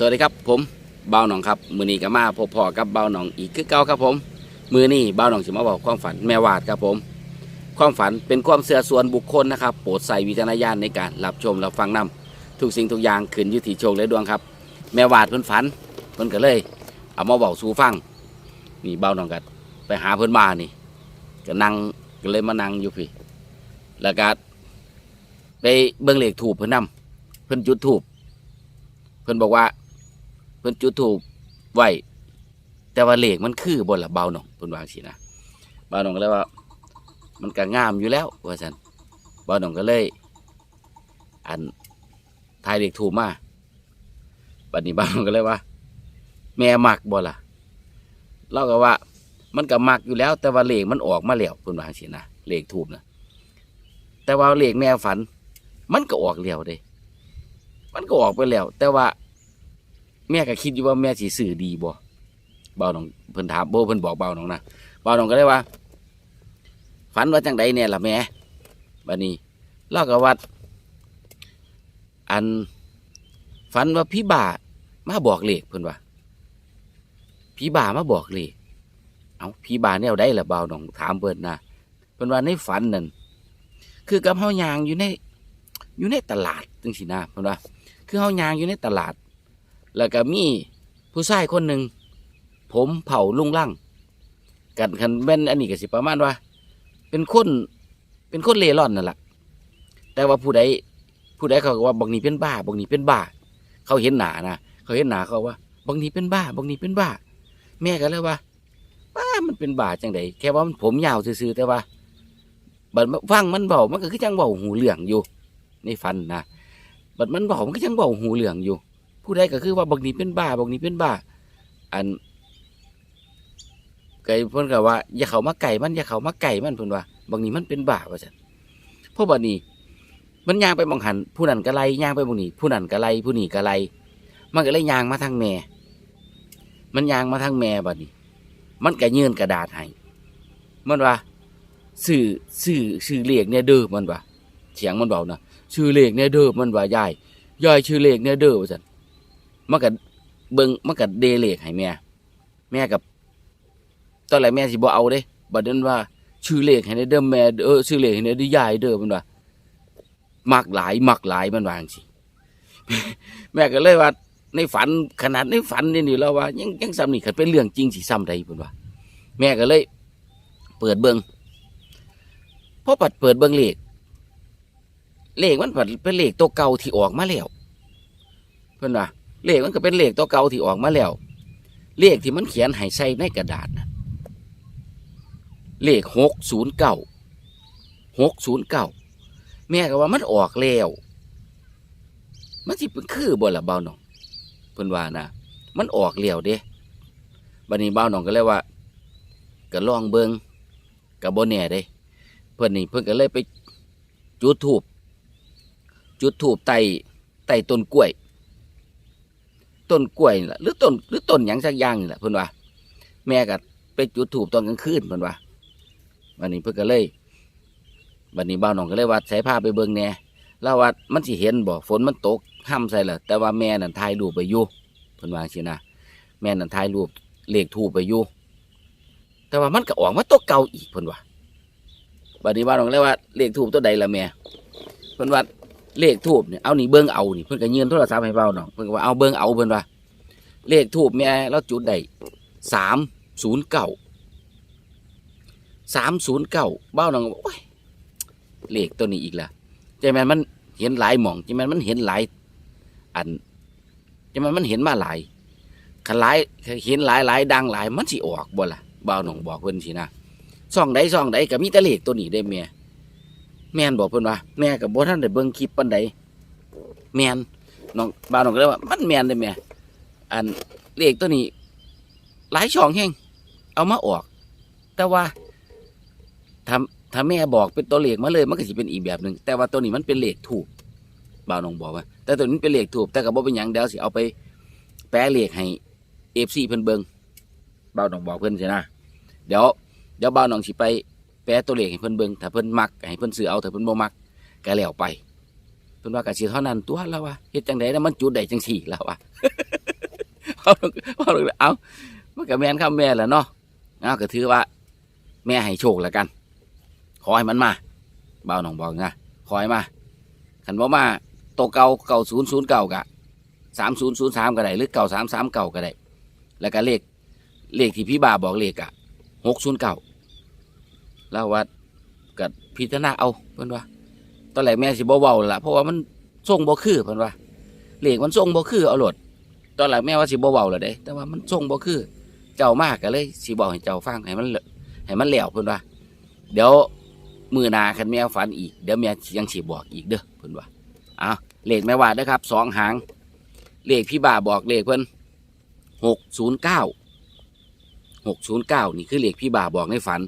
สวัสดีครับผมเบาหนองครับมือนี้ก็มาพบพอกับเบาหนองอีกคือเก่าครับผม มือนี้เบาหนองจะมาบอกความฝันแม่วาดครับผม ความฝันเป็นความเสื่อส่วนบุคคลนะครับโปรดใส่วิจารณญาณในการรับชมรับฟังนำทุกสิ่งทุกอย่างขึ้นอยุติโชคและดวงครับ แม่วาดเพิ่นฝันเพิ่นก็เลย เอามาบอกสู่ฟังนี่เบาหนองก็ไปหาเพิ่นมานี่ก็นั่งก็เลยมานั่งอยู่พี่แล้วก็ไปเบิ่งเหลขถูกเพิ่นนำเพิ่นจุดถูกเพิ่นบอกว่า เพิ่นจุดถูกไหวแต่ว่าเหลขมันคือบนละเบาหน่องเพิ่นวางสินะเบาหน่องก็เลยว่า มันก็งามอยู่แล้วว่าซั่นเบาหน่องก็เลย อันทายเหลขถูกมาบัดนี้เบาหน่องก็เลยว่า แม่มักบ่ล่ะเราก็ว่า มันก็มักอยู่แล้ว แต่ว่าเหลขมันออกมาแล้วเพิ่นวางสินะเหลขถูกนะแต่ว่าเหลขแม่ฝัน มันก็ออกแล้วเด้ มันก็ออกไปแล้ว แต่ว่า แม่ก็คิดอยู่ว่าแม่สิสื่อดีบ่เบาหนองเพิ่นถามโบเพิ่นบอกเบาหนองนะเบาหนองก็เลยว่า ฝันว่าจังใดเนี่ยล่ะแม่บัดนี้เล่ากับว่าอันฝันว่าพี่บ่ามาบอกเลขเพิ่นว่าพี่บ่ามาบอกเลขเอาพี่บ่าแนวใดล่ะเบาหนองถามเพิ่นนะเพิ่นว่าในฝันนั่นคือกับเฮายางอยู่ในอยู่ในตลาดจังซี่นะเพิ่นว่าคือเฮายางอยู่ในตลาด แล้วก็มีผู้ชายคนหนึ่งผมเผาลุงลั่งกันคันแม่นอันนี้ก็สิประมาณว่า เป็นคนเป็นคนเล่ร่อนนั่นแหละแต่ว่าผู้ใดผู้ใดเขาก็ว่าบางนี้เป็นบ้าบางนี้เป็นบ้า เขาเห็นหนานะเขาเห็นหนาเขาว่าบางนี้เป็นบ้าบางนี้เป็นบ้า แม่ก็เลยว่าบ้ามันเป็นบ้าจังใดแค่ว่ามันผมยาวซื่อๆแต่ว่าบัดฟังมันเบามันก็คือจังเบาหูเหลืองอยู่ในฟันนะบัดมันเบามันก็จังเบาหูเหลืองอยู่ ผู้ใดก็คือว่าบางนี้เป็นบ้าบางนี้เป็นบ้า อันไก่เพิ่นก็ว่า อย่าเข้ามาไก่มันอย่าเข้ามาไก่มันเพิ่นว่าบางนี้มันเป็นบ้าว่าซั่นเพราะบัดนี้ มันย่างไปมองหันผู้นั้นก็ไล่ย่างไปบางนี้ผู้นั้นก็ไล่ผู้นี้ก็ไล่มันก็เลยย่างมาทางแม่ มันย่างมาทางแม่บัดนี้ มันก็ยื่นกระดาษให้มันว่าสื่อสื่อสื่อเลขเนี่ยเด้อมันว่าเสียงมันเบานะชื่อเลขเนี่ยเด้อมันว่ายายยายชื่อเลขเนี่ยเด้อว่าซั่น มันก็เบิ่งมันก็เดเลขให้แม่ แม่กับตอนแรกแม่สิบ่เอาเด้บัดนั้นว่า ชื่อเลขให้ในเด้อแม่เออชื่อเลขให้ในเด้อยายเด้อมันว่ามักหลายมักหลายมันว่าจังซี่แม่ก็เลยว่า ในฝันขนาดในฝันนี่นี่แล้วว่า ยังยังซ้ำนี่คันเป็นเรื่องจริงสิซ้ำใดเพิ่นว่า แม่ก็เลย เปิดเบิ่งพอปัดเปิดเบิ่งเลขเลขมันปัดเป็นเลขตัวเก่าที่ออกมาแล้วเพิ่อนว่า เลขมันก็เป็นเลขตัวเก่าที่ออกมาแล้ว เลขที่มันเขียนให้ใส่ในกระดาษนะเลขหกศูนย์เก้าหกศูนย์เก้าแม่ก็ว่ามันออกแล้วมันสิเป็นคือบ่ละเบาหนองเพิ่นว่านะมันออกแล้วเด้บัดนี้เบาหนองก็เลยว่าก็ลองเบิงกับบ่แน่เด้เพิ่นนี่เพิ่นก็เลยไปจุดถูบจุดถูบไต่ไต่ต้นกล้วย ต้นกล้วยนี่ล่ะหรือต้นหรือต้นหยังสักอย่างนี่แหละเพิ่นว่า แม่ก็ไปจุดถูบตอนกลางคืนเพิ่นว่าวันนี้เพิ่นก็เลยวันนี้บ่าวน้องก็เลยว่าใส่ผ้าไปเบิ่งแหน่เล่าว่ามันสิเห็นบ่ฝนมันตกห้ามใส่ละแต่ว่าแม่นั่นถ่ายรูปไปอยู่เพิ่นว่าจังซี่นะแม่นั่นถ่ายรูปเลขถูกไปอยู่แต่ว่ามันก็ออกมาตัวเก่าอีกเพิ่นว่าบัดนี้บ่าวน้องเลยว่าเลขถูกตัวใดล่ะแม่เพิ่นว่า เลขถูกเนี่ยเอานี่เบิ่งเอานี่เพิ่นก็ยืนโทรศัพท์ให้เบาวน้องเพิ่นก็ว่าเอาเบิ่งเอาเพิ่นว่า เลขถูกแม่เราจุดได้สามศูนย์เก้าสามศูนย์เก้าเบ้าวน้องบอกโอ้ยเลขตัวนี้อีกละใจแมนมันเห็นหลายหม่องใจแมนมันเห็นหลายอันใจแมนมันเห็นมาหลายขันหลายเห็นหลายหลายดังหลายมันสิออกบ่ล่ะบ้าวน้องบอกเพิ่นสินะซ่องใดซ่องใดก็มีแต่เลขตัวนี้ได้แม่ แม่นบอกเพิ่นว่าแม่กับบ่ท่านได้เบิ่งคลิปปานใดแม่นน้องบ้าวน้องก็เลยว่า มันแม่นได้แม่อันเลขตัวนี้ หลายช่องแห้งเอามาออก แต่ว่าถ้าถ้าแม่บอกเป็นตัวเลขมาเลย มันก็จะเป็นอีกแบบหนึ่งแต่ว่าตัวนี้มันเป็นเลขถูกบ่าวน้องบอกว่า แต่ตัวนี้เป็นเลขถูกแต่ก็บ่เป็นหยังเดี๋ยวสิเอาไปแปลเลขให้เอฟซีเพิ่นเบิงบ่าวน้องบอกเพิ่นสินะเดี๋ยวเดี๋ยวบ่าวน้องสิไป ปลตัวเลขให้เพิ่นเบิงถ้าเพิ่นมักให้เพิ่นซื้อเอาถ้าเพิ่นบ่มักก็แล้วไปเพิ่นว่าก็สิเท่านั้นตัวแล้วว่าเฮ็ดจังได๋แล้วมันจุดได้จังสี่แล้วว่าเอาเอามันก็แม่นคำแม่แหละเนาะเอาก็ถือว่า แม่ให้โชคแล้วกัน ขอให้มันมาเบาหนองบอกนะขอให้มาขันว่มาโตเก่าเก่าศูนย์ศูนย์เก่ากะสามศูนย์ศูนย์สามก็ได้หรือเก่าสามสามเก่าก็ได้แล้วก็เลขเลขที่พี่บ่าบอกเลขอะหกศูนย์เก่า แล้วว่ากับพิจารณาเอาเพิ่อนว่า ตอนแรกแม่สิบ่เว้าล่ะเพราะว่ามันทรงบ่คือเพิ่อนว่าเลขมันทรงบ่คือเอาโลดตอนแรกแม่ว่าสิบ่เว้าแล้วเด้ แต่ว่ามันทรงบ่คือ เจ้ามากก็เลยสิบอกให้เจ้าฟังให้มันเลให้มันแล้วเพิ่อนว่า เดี๋ยวมือนาคันแม่ฝันอีกเดี๋ยวแม่ยังสิบอกอีกเด้อเพิ่อนว่าอ้าวเลขแม่ว่าเด้อครับสองหางเลขพี่บ่าบอกเลขเพิ่อนหกศูนย์เก้าหกศูนย์เก้านี่คือเลขพี่บ่าบอกในฝัน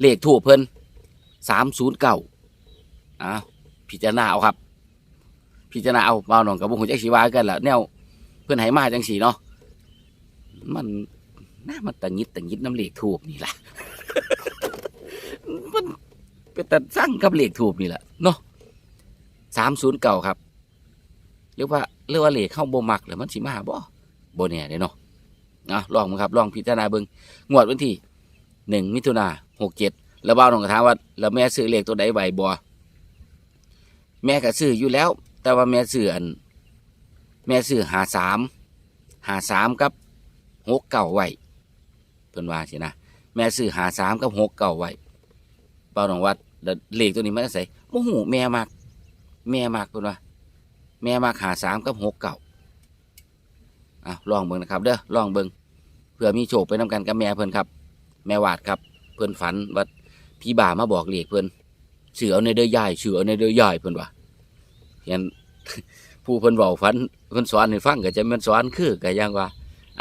เลขถูกเพิ่นสามศูนย์เก้าอ้าวพิจารณาเอาครับ พิจารณาเอาเบาหน่องกับบุคคลจักสีวากันแหละแนวเพื่อนให้มาจังสีเนาะมันน่ามันตะงิดตะงิดน้ำเหล็กถูกนี่แหละมันเป็นแต่สร้างกับเหล็กถูกนี่แหละเนาะสามศูนย์เก่าครับเรียกว่าเรียกว่าเหล็กเข้าโบมักหรือมันสิมาบ่บ่เนี่ยเนาะอะลองมั้งครับลองพิจารณาเบิ่งงวดวันที่ หนึ่งมิถุนาหกเจ็ดแล้วเบ้าหนองก็ถาว่าแล้วแม่ซื้อเลขตัวใดใบบ่แม่ก็ซื้ออยู่แล้ว แต่ว่าแม่ซื้ออัน แม่ซื้อหาสามหาสามกับหกเก่าไว้เพิ่นว่าสินะแม่ซื้อหาสามกับหกเก่าไว้เป้าหนองวัดแล้วเลขตัวนี้มันจะใส่โมโหแม่มาก แม่มากเพิ่นว่าแม่มากหาสามกับหกเก่าอะลองเบิ่งนะครับ เด้อลองเบิ่งเพื่อมีโชคไปนำกันกับแม่เพิ่นครับ แม่วาดครับ เพิ่อนฝันว่าพี่บ่ามาบอกเลขเพิ่อนเสือในเด้อยายเสือในเด้อยายเพิ่อนว่าเห็นผู้เพิ่นเว้าฟันเพิ่นสอนให้ฟังก็จะม่นสอนคือก็ยังว่า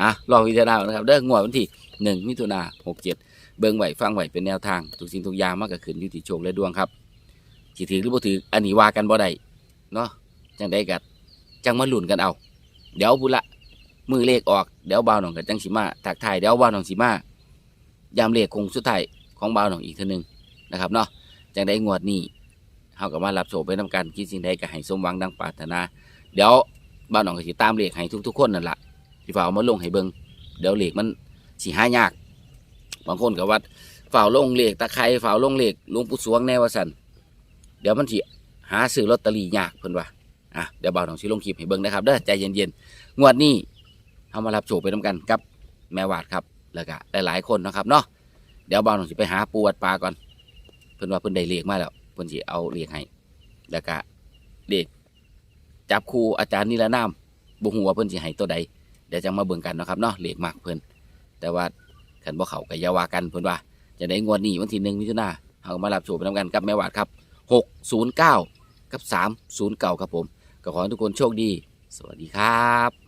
อะลองพิจารณาเอนะครับเด้องวดวันที่หนึ่งมิถุนาหกเจ็ดเบิ่งไว้ฟังไว้เป็นแนวทางทุกสิ่งทุกอย่างมันก็ขึ้นยู่ที่โชคและดวงครับสิถือหรือบ่ถืออันนี้ว่ากันบ่ได้เนาะจังได้กัดจังมาหลุนกันเอา เดี๋ยวพุ่นละมือเลขออกเดี๋ยวบ่าวหนองกับจังสิมาทักทายเดี๋ยวบ่าวหนองสิมา ยามเลขคงสุดท้ายของบ่าวหนองอีกเทีนึงนะครับเนาะจังได้งวดนี้เฮาก็มารับโชคไปนำกันคิดสิ่งใดก็ให้สมหวังดังปรารถนา เดี๋ยวบ้านน้องก็สิตามเลขให้ทุกๆคนนั่นล่ะสิฝ่าเอามาลงให้เบิ่งเดี๋ยวเลขมันสิหายาก บางคนก็ว่าฝ่าวลงเลขตะไคร้ฝ่าวลงเลขหลวงปู่สวงแน่ว่าซั่นเดี๋ยวมันสิหาซื้อลอตเตอรี่ยากเพิ่นว่าอะเดี๋ยวบ่าวน้องสิลงคลิปให้เบิ่งนะครับเด้อใจเย็นๆงวดนี้เฮามารับโชคไปนำกันกับแม่วาดครับ แล้วก็หลายๆคนนะครับเนาะเดี๋ยวบ่าวน้องสิไปหาปูวัดปลาก่อนเพิ่นว่าเพิ่นได้เลขมาแล้วเพิ่นสิเอาเลขให้แล้วก็เลขจับครูอาจารย์นิรนามบ่ฮู้ว่าเพิ่นสิให้ตัวใดเดี๋ยวจังมาเบิ่งกันนะครับเนาะเลขมากเพิ่นแต่ว่าคันบ่เขาก็อย่าวากันเพิ่นว่าจะได้งวดนี้วันที่1มิถุนาเฮามารับโชคไปนํกันกับแม่วาดครับ 609 กับ 309 ครับผม ก็ขอให้ทุกคนโชคดี สวัสดีครับ